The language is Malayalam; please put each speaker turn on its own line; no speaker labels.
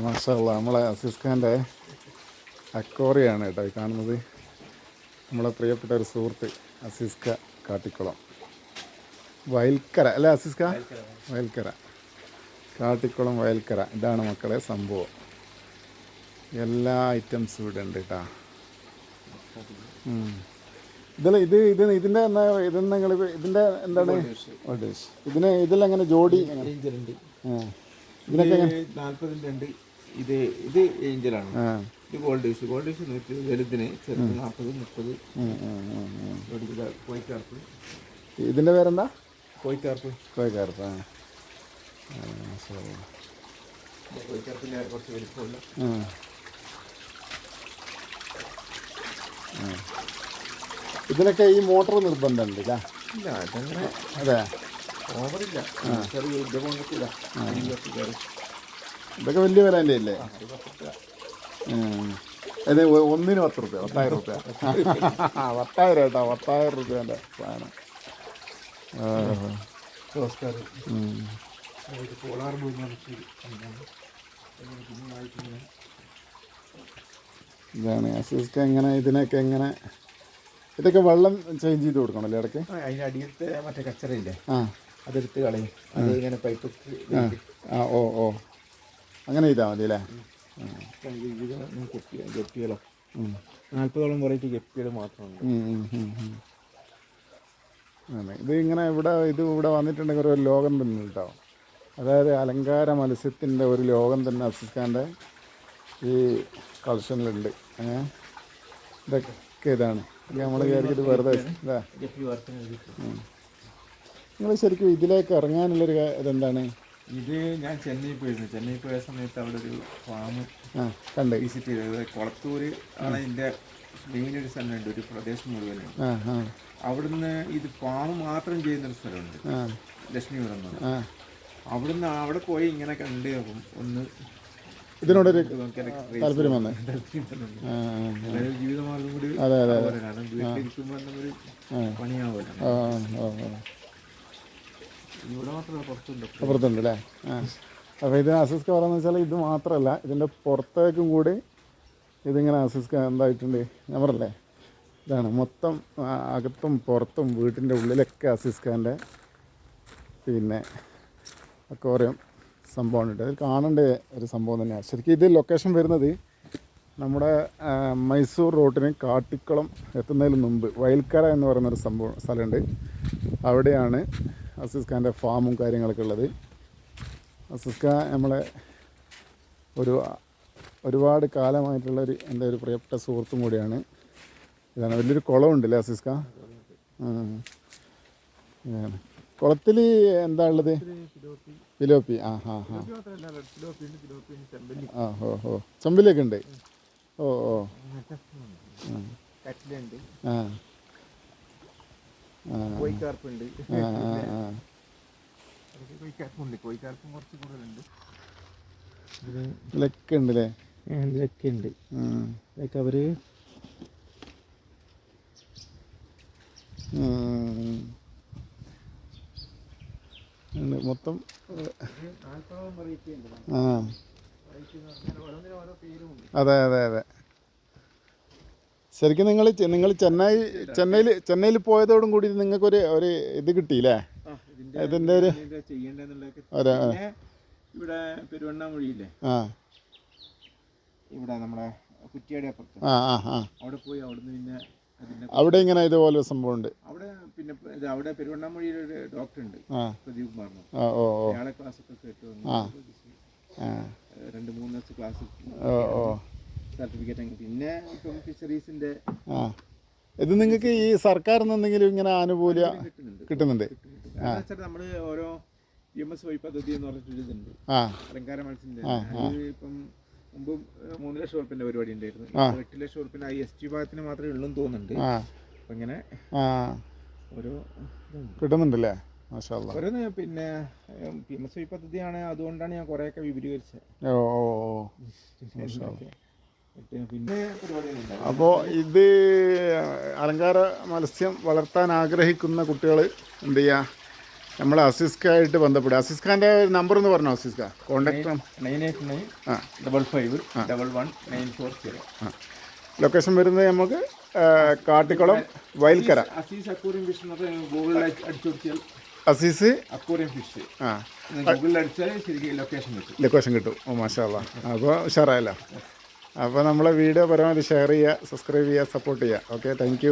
മാഷല്ല നമ്മളെ അസീസ് ഖാന്റെ അക്കോറിയാണ് കേട്ടോ ഈ കാണുന്നത്. നമ്മളെ പ്രിയപ്പെട്ട ഒരു സുഹൃത്ത് അസീസ് ഖ കാട്ടിക്കുളം. വയൽക്കര അല്ലേ അസീസ് ഖാ? വയൽക്കര. കാട്ടിക്കുളം വയൽക്കര. ഇതാണ് മക്കളെ സംഭവം. എല്ലാ ഐറ്റംസും ഇവിടെ ഉണ്ട് കേട്ടോ. ഇതിൽ ഇത് ഇത് ഇതിന്റെ എന്നാ ഇതെന്ന് നിങ്ങൾ ഇതിന്റെ എന്താണ്? ഇതിന് ഇതിലെങ്ങനെ ജോഡി. ഇതിനൊക്കെ
ഉണ്ട് ഇത് ഇത് ഏഞ്ചലാണ്. ഇത് ഗോൾഡ് ഫിഷ് ഗോൾഡ് ഫിഷ് നൂറ്റി വലുതിന് ചെറുത് നാൽപ്പത് മുപ്പത്. കോഴിക്കാർപ്പ്
ഇതിന്റെ പേരെന്താ?
കോഴിക്കാർപ്പ്
കോഴിക്കാർപ്പ്
കോഴിക്കാർപ്പിന്റെ കുറച്ച് വലിപ്പമുള്ള.
ഇതിനൊക്കെ ഈ മോട്ടർ നിർബന്ധമുണ്ട്
ഇല്ല? അതങ്ങനെ
അതെ.
ഓവറില്ല ചെറിയ ഉദ്യോഗം കൊണ്ടിട്ടില്ല
ഇതൊക്കെ വലിയ വിലേന്റെ അല്ലേ അതെ ഒന്നിന് പത്ത് റുപ്യ പത്തായിരം റുപ്യ. പത്തായിരം കേട്ടോ പത്തായിരം റുപ്യന്റെ സാധനം.
പോളാർ
ഇതാണ് അസിസ്റ്റ് എങ്ങനെ ഇതിനൊക്കെ എങ്ങനെ? ഇതൊക്കെ വെള്ളം ചേഞ്ച് ചെയ്ത് കൊടുക്കണമല്ലേ ഇടയ്ക്ക്?
അതിന്റെ അടിയിലത്തെ മറ്റേ കച്ചറയില്ലേ?
ആ.
അതെടുത്ത് കളയും. അത് ഇങ്ങനെ പൈപ്പ്
ആ ഓ ഓ. അങ്ങനെ ചെയ്താൽ മതി അല്ലേ?
ഗപ്പികളോ. നാൽപ്പതോളം വെറൈറ്റി ഗപ്പികൾ മാത്രമുണ്ട്.
ആണ്. ഇത് ഇങ്ങനെ ഇവിടെ ഇത് ഇവിടെ വന്നിട്ടുണ്ടെങ്കിൽ ഒരു ലോകം തന്നെ ഉണ്ടാവും അതായത് അലങ്കാര മത്സ്യത്തിന്റെ ഒരു ലോകം തന്നെ അസിസ്ഖാന്റെ ഈ കളക്ഷനിലുണ്ട്. ഏ? ഇതൊക്കെ ഇതാണ്. നമ്മൾ വിചാരിച്ചിട്ട് വെറുതെ ഇതാ നിങ്ങൾ ശരിക്കും ഇതിലേക്ക് ഇറങ്ങാനുള്ളൊരു ഇതെന്താണ്?
ഇത് ഞാൻ ചെന്നൈ പോയിരുന്നു. ചെന്നൈ പോയ സമയത്ത് അവിടെ ഒരു ഫാം
കണ്ട്.
വിസിറ്റ് ചെയ്തത്. കൊളത്തൂര് ആണ് ഇതിന്റെ മെയിൻ ഒരു സ്ഥലമുണ്ട് ഒരു പ്രദേശം
മുഴുവൻ
അവിടുന്ന് ഇത് ഫാം മാത്രം ചെയ്യുന്നൊരു സ്ഥലമുണ്ട്. ലക്ഷ്മിപുരം എന്ന് അവിടുന്ന് അവിടെ പോയി ഇങ്ങനെ കണ്ട് അപ്പം ഒന്ന്
ഇതിനോടൊരു താല്പര്യം വന്നേ.
ജീവിതമാർഗം കൂടി. കാരണം വീട്ടിലിരിക്കുമ്പോൾ ഒരു പണിയാവുമല്ലോ
ആ ആ ആ
ഇവിടെ മാത്രമല്ല പുറത്തുണ്ട്
അപ്പുറത്തുണ്ട് അല്ലേ അപ്പോൾ ഇത് അസിസ്ക പറയുന്നത് വെച്ചാൽ ഇത് മാത്രമല്ല ഇതിന്റെ പുറത്തേക്കും കൂടി ഇതിങ്ങനെ അസിസ്ക എന്തായിട്ടുണ്ട്? ഞാൻ പറഞ്ഞല്ലേ? ഇതാണ് മൊത്തം അകത്തും പുറത്തും വീട്ടിന്റെ ഉള്ളിലൊക്കെ അസിസ്കാന്റെ പിന്നെ അക്വേറിയം സംഭവമുണ്ട് അതിൽ കാണേണ്ട ഒരു സംഭവം തന്നെയാണ്. ശരിക്കും ഇത് ലൊക്കേഷൻ വരുന്നത് നമ്മുടെ മൈസൂർ റോട്ടിന് കാട്ടിക്കുളം എത്തുന്നതിന് മുമ്പ് വയൽക്കര എന്ന് പറയുന്നൊരു സംഭവം സ്ഥലമുണ്ട്. അവിടെയാണ് അസിസ് ഖാന്റെ ഫാമും കാര്യങ്ങളൊക്കെ ഉള്ളത്. അസിസ് ഖാൻ നമ്മളെ ഒരു ഒരുപാട് കാലമായിട്ടുള്ള ഒരു എന്റെ ഒരു പ്രിയപ്പെട്ട സുഹൃത്തും കൂടിയാണ്. ഇതാണ് വലിയൊരു കുളമുണ്ടല്ലേ അസിസ് ഖാൻ കുളത്തിൽ എന്താ ഉള്ളത്? ഫിലോപ്പി. ആ ഹാ ഹാ ആ ഹോ ഹോ. ചെമ്പിലൊക്കെ ഉണ്ട്. ഓ ഓ. ആ.
കോഴിക്കാർപ്പുണ്ട്. കോഴിക്കാർപ്പുണ്ട്. കോഴിക്കാർപ്പും കുറച്ച് കൂടുതലുണ്ട്.
ഇതിലൊക്കെ ഉണ്ട് അല്ലേ
ഇതിലൊക്കെ ഉണ്ട്. ഇതൊക്കെ
അവർ. മൊത്തം ആ. അതെ അതെ അതെ. ശരിക്കും നിങ്ങൾ നിങ്ങൾ ചെന്നൈ ചെന്നൈയിൽ ചെന്നൈയിൽ പോയതോടും കൂടി നിങ്ങൾക്കൊരു ഒരു ഇത് കിട്ടിയില്ലേ?
ഇതിന്റെ
ഒരു
ഇവിടെ പെരുവണ്ണാമൊഴിയില്ലേ?
ആ.
ഇവിടെ നമ്മുടെ കുറ്റിയാടി അപ്പുറത്ത്.
ആ ആ ആ.
അവിടെ പോയി അവിടുന്ന് പിന്നെ
അവിടെ ഇങ്ങനെ ഇതുപോലെ സംഭവം ഉണ്ട്.
അവിടെ പിന്നെ അവിടെ പെരുവണ്ണാമൊഴിയിൽ ഒരു ഡോക്ടർ ഉണ്ട് പ്രദീപ്
ആ ഓ ഓ.
അയാളെ ക്ലാസ് ഒക്കെ കേട്ട് രണ്ട് മൂന്ന് ദിവസം ക്ലാസ്
ഓ ഓ.
സർട്ടിഫിക്കറ്റ് പിന്നെ ഇപ്പം ഫിഷറീസിന്റെ
ആ. ഇത് നിങ്ങൾക്ക് ഈ സർക്കാരിൽ നിന്ന് എന്തെങ്കിലും ഇങ്ങനെ ആനുകൂല്യം
കിട്ടുന്നുണ്ട്. വെച്ചാൽ ഓരോ എം എസ് വൈ പദ്ധതി എന്ന് പറഞ്ഞിട്ടുണ്ട് ഇതുണ്ട്. അലങ്കാര മത്സ്യത്തിന്റെ ഇപ്പം മുമ്പ് മൂന്ന് ലക്ഷം ഉറുപ്പിന്റെ പരിപാടി ഉണ്ടായിരുന്നു. എട്ട് ലക്ഷം ഉറുപ്പിന്റെ ഐ എസ് ടി ഭാഗത്തിന് മാത്രമേ ഉള്ളൂ എന്ന് തോന്നുന്നുണ്ട്. അപ്പൊ ഇങ്ങനെ ഓരോ
കിട്ടുന്നുണ്ടല്ലേ.
ഓരോന്ന് പിന്നെ പി എം എസ് വൈ പദ്ധതിയാണ്. അതുകൊണ്ടാണ് ഞാൻ കുറെയൊക്കെ വിപുലീകരിച്ചത്.
ഓ അപ്പോൾ ഇത് അലങ്കാര മത്സ്യം വളർത്താൻ ആഗ്രഹിക്കുന്ന കുട്ടികൾ എന്ത് ചെയ്യുക നമ്മൾ അസിസ്കായിട്ട് ബന്ധപ്പെടുക. അസിസ്ഖാന്റെ നമ്പർ എന്ന് പറഞ്ഞോ അസിസ്ക? കോണ്ടാക്ട്
നയൻ എയ്റ്റ് നയൻ
ആ.
Double five double one nine four zero.
Location വരുന്നത് നമുക്ക് കാട്ടിക്കുളം വയൽക്കര.
അസീസ് അക്വറിയം ഫിഷ് ഗൂഗിളിൽ അടിച്ചു കൊടുത്താൽ
അസീസ്?
Aquarium fish.
ആ.
ഗൂഗിളിൽ അടിച്ചാൽ ശരിക്കും ലൊക്കേഷൻ കിട്ടും.
ലൊക്കേഷൻ കിട്ടും. ഓ മാഷാ അപ്പോൾ ഉഷാറായല്ലോ. അപ്പോൾ നമ്മളെ വീഡിയോ പരമാവധി ഷെയർ ചെയ്യുക സബ്സ്ക്രൈബ് ചെയ്യുക സപ്പോർട്ട് ചെയ്യുക. Okay thank